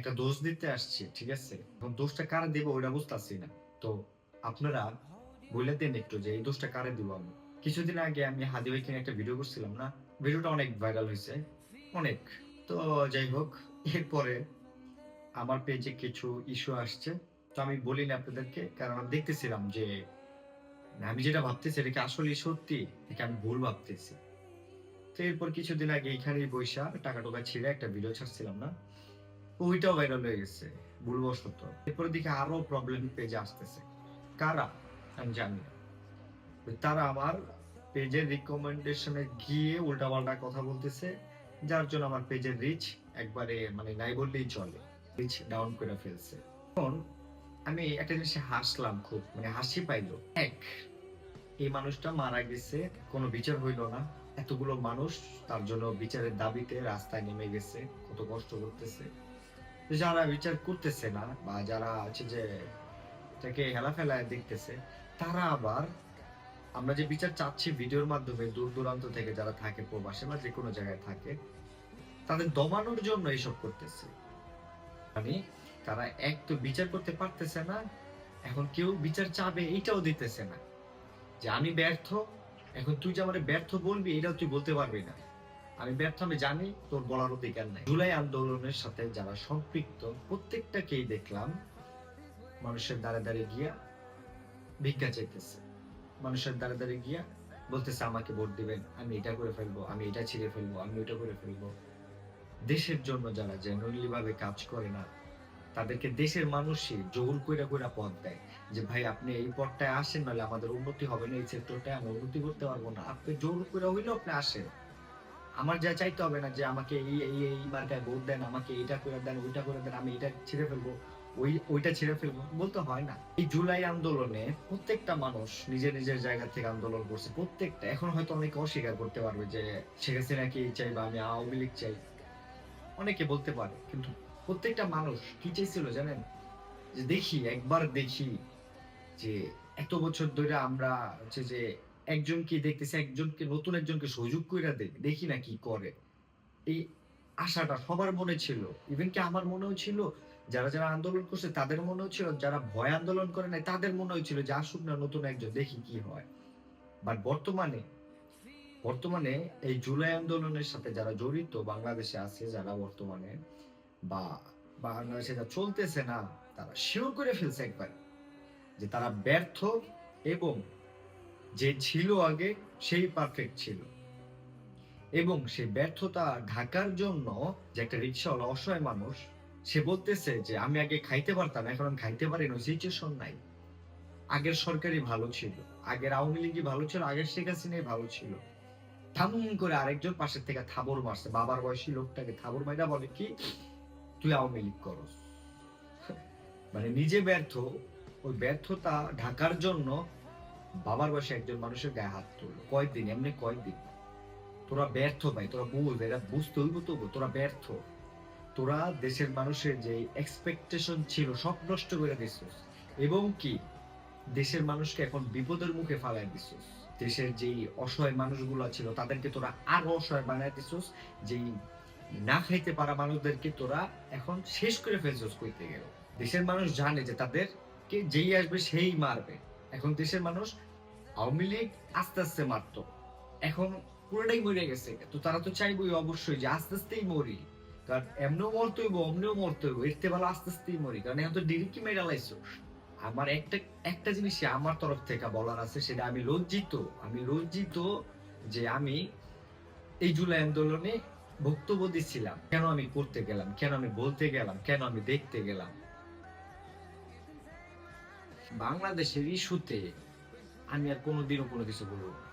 একটা দোষ দিতে আসছি, ঠিক আছে? এখন দোষটা কারে দিব ওটা বুঝতেছি না। তো আপনারা বলে দেন একটু যে এই দোষটা কারে দিব আমি? কিছুদিন আগে আমি হাদি ভাইকে একটা ভিডিও করছিলাম না? ভিডিওটা অনেক ভাইরাল হয়েছে। অনেক। তো যাই হোক, এরপরে আমার পেজে কিছু ইস্যু আসছে। তো আমি বলিনি আপনাদেরকে, কারণ আমি দেখতেছিলাম যে আমি যেটা ভাবতেছি এটা কি আসলে সত্যি, নাকি আমি ভুল ভাবতেছি? তো এরপর কিছুদিন আগে এইখানেই বৈশা টাকা টোকা ছিঁড়ে একটা ভিডিও ছাড়ছিলাম না? ওইটাও ভাইরাল হয়ে গেছে, ভুলবশত। এরপর দিকে আরও প্রবলেম পেজে আসতেছে। কারা? আমি জানি না। তারা আমার পেজের রিকমেন্ডেশনে গিয়ে উল্টাপাল্টা কথা বলতেছে, যার জন্য আমার পেজের রিচ একবারে মানে নাই বললেই চলে। রিচ ডাউন করে ফেলছে। এখন আমি একটা জিনিস হাসলাম খুব মানে হাসি পাইলো। এক, এই মানুষটা মারা গেছে, কোনো বিচার হইল না। এতগুলো মানুষ তার জন্য বিচারের দাবিতে রাস্তায় নেমে গেছে, কত কষ্ট করতেছে। যারা বিচার করতেছে না বা যারা আছে যে এটাকে হেলাফেলায় দেখতেছে, তারা আবার আমরা যে বিচার চাচ্ছি ভিডিওর মাধ্যমে দূর দূরান্ত থেকে যারা থাকে, প্রবাসে বা যে কোনো জায়গায় থাকে, তাদের দমানোর জন্য এইসব করতেছে। মানে তারা এক তো বিচার করতে পারতেছে না, এখন কেউ বিচার চাবে এইটাও দিতেছে না। যে আমি ব্যর্থ, এখন তুই যে আমার ব্যর্থ বলবি, এটাও তুই বলতে পারবি না। আমি ব্যর্থ, আমি জানি, তোর বলার অধিকার নাই। জুলাই আন্দোলনের সাথে যারা সম্পৃক্ত, প্রত্যেকটাকেই দেখলাম মানুষের দ্বারে দ্বারে গিয়া ভিক্ষা চাইতেছে। মানুষের দ্বারে দ্বারে গিয়া বলতেছে, আমাকে ভোট দিবেন, আমি এটা করে ফেলব, আমি এটা ছিঁড়ে ফেলব, আমি ওটা করে ফেলব। দেশের জন্য যারা জেনুইনলি ভাবে কাজ করে না, তাদেরকে দেশের মানুষই জোর কইরা কইরা পথ দেয় যে, ভাই, আপনি এই পথটায় আসেন, নাহলে আমাদের উন্নতি হবে না, এই সেক্টরটায় আমরা উন্নতি করতে পারব না। আপনি জোর করে হইলেও আপনি আসেন। আমার যা চাইতে হবে না যে আমাকে এই এই এই মার্কায় ভোট দেন, আমাকে এটা করে দেন, ওইটা করে দেন, আমি এটা ছেড়ে ফেলব, ওই, ওইটা ছেড়ে ফেলব, বলতে হয় না। এই জুলাই আন্দোলনে প্রত্যেকটা মানুষ নিজের নিজের জায়গা থেকে আন্দোলন করছে, প্রত্যেকটা। এখন হয়তো অনেকে অস্বীকার করতে পারবে যে শেখ হাসিনাকে এই চাই বা আমি আওয়ামী লীগ চাই। অনেকে বলতে পারে, কিন্তু প্রত্যেকটা মানুষ কি চাইছিল জানেন? যে দেখি, একবার দেখি যে এত বছর ধরে আমরা হচ্ছে যে একজনকে দেখতেছি, একজনকে, নতুন একজনকে সুযোগ কইরা দেখ দেখি না কি করে। এই আশাটা সবার মনে ছিল। ইভেন কি আমার মনেও ছিল, যারা যারা আন্দোলন করছে তাদের মনেও ছিল, যারা ভয় আন্দোলন করে নাই তাদের মনেও ছিল যে আসুক না নতুন একজন, দেখি কি হয়। বাট বর্তমানে বর্তমানে এই জুলাই আন্দোলনের সাথে যারা জড়িত, বাংলাদেশে আছে যারা বর্তমানে, বা বাংলাদেশে যা চলতেছে না, তারা শিওর করে ফেলছে একবার যে তারা ব্যর্থ এবং যে ছিল আগে, সেই পারফেক্ট ছিল। এবং সেই ব্যর্থতা ঢাকার জন্য যে একটা রিক্সাওয়ালা অসহায় মানুষ, সে বলতেছে যে, আমি আগে খাইতে পারতাম, এখন আমি খাইতে পারি না সিচুয়েশন নাই। আগের সরকারই ভালো ছিল, আগের আওয়ামী লীগই ভালো ছিল, আগের শেখ হাসিনাই ভালো ছিল। থামুম করে আরেকজন পাশের থেকে থাবর মারছে, বাবার বয়সী লোকটাকে থাবর মাইরা বলে, কি? তুই আওয়ামী লীগ করস। মানে নিজে ব্যর্থ, ওই ব্যর্থতা ঢাকার জন্য বাবার বয়সে একজন মানুষের গায়ে হাত তুললো। কয়েকদিন, এমনি কয়েকদিন। তোরা ব্যর্থ ভাই, তোরা বুঝ এরা বুঝতে হইব তবু তোরা ব্যর্থ। তোরা দেশের মানুষের যে এক্সপেকটেশন ছিল সব নষ্ট করে দিছিস। এবং কি, দেশের মানুষকে এখন বিপদের মুখে ফালাই দিছিস। দেশের যেই অসহায় মানুষগুলো ছিল, তাদেরকে তোরা আরও অসহায় বানাই দিছিস। যেই না খাইতে পারা মানুষদেরকে তোরা এখন শেষ করে ফেলছিস কইতে গেল। দেশের মানুষ জানে যে তাদেরকে যেই আসবে সেই মারবে। এখন দেশের মানুষ আওয়ামী লীগ আস্তে আস্তে মারতো। এখন পুরোটাই মরে গেছে। তো তারা তো চাইবই অবশ্যই যে আস্তে আস্তেই মরি। কারণ এমনিও মরতে হইব, অমনিও মরতে হইব। এর থেকে ভালো আস্তে আস্তেই মরি। কারণ এখন তো ডিরিকি মেরে লাইছো। আমার একটা একটা জিনিসই আমার তরফ থেকে বলার আছে, সেটা আমি লজ্জিত আমি লজ্জিত যে আমি এই জুলাই আন্দোলনে বক্তব্য দিচ্ছিলাম কেন আমি করতে গেলাম? কেন আমি বলতে গেলাম? কেন আমি দেখতে গেলাম? বাংলাদেশের ইস্যুতে আমি আর কোনোদিনও কোনো কিছু বলব না।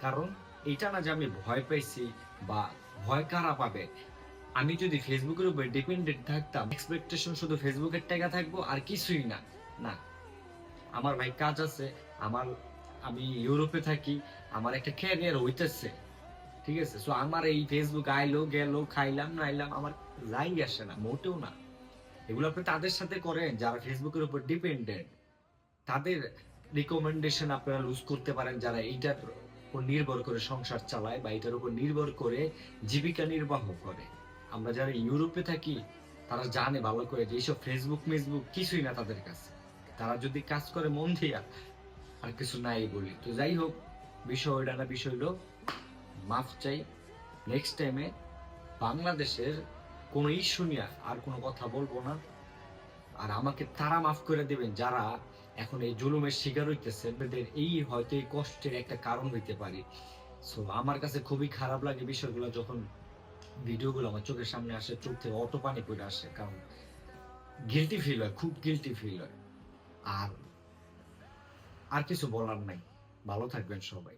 কারণ এটা না যে আমি ভয় পাইছি বা ভয় কারা পাবে। আমি যদি ফেসবুকের উপর ডিপেন্ডেন্ট থাকতাম এক্সপেকটেশন শুধু ফেসবুকের টাকা থাকব আর কিছুই না। না। আমার ভাই কাজ আছে, আমার আমি ইউরোপে থাকি, আমার একটা ক্যারিয়ার হইতেছে। ঠিক আছে? সো আমার এই ফেসবুক আইলো, গেলো, খাইলাম, নাইলাম, আমার যাই আসে না, মোটেও না। এগুলো আপনি তাদের সাথে করেন যারা ফেসবুকের উপর ডিপেন্ডেন্ট তাদের রিকমেন্ডেশন আপনারা লুজ করতে পারেন যারা এইটার উপর নির্ভর করে সংসার চালায় বা এটার উপর নির্ভর করে জীবিকা নির্বাহ করে। আমরা যারা ইউরোপে থাকি, তারা জানে ভালো করে যে এইসব ফেসবুক মেসবুক কিছুই না তাদের কাছে। তারা যদি কাজ করে মন দিয়া, আর কিছু নাই বলি। তো যাই হোক বিষয় না বিষয় হলো মাফ চাই। নেক্সট টাইমে বাংলাদেশের কোনো ইস্যু নিয়ে আর কোনো কথা বলব না। আর আমাকে তারা মাফ করে দেবেন যারা এখন এই জুলুমের শিকার হইতেছে। এদের এই হয়তো এই কষ্টের একটা কারণ হইতে পারে। সো আমার কাছে খুবই খারাপ লাগে বিষয়গুলো যখন ভিডিওগুলো আমার চোখের সামনে আসে, চোখ থেকে অটো পানি করে আসে। কারণ গিলটি ফিল হয়, খুব গিলটি ফিল হয়। আর আর কিছু বলার নাই। ভালো থাকবেন সবাই।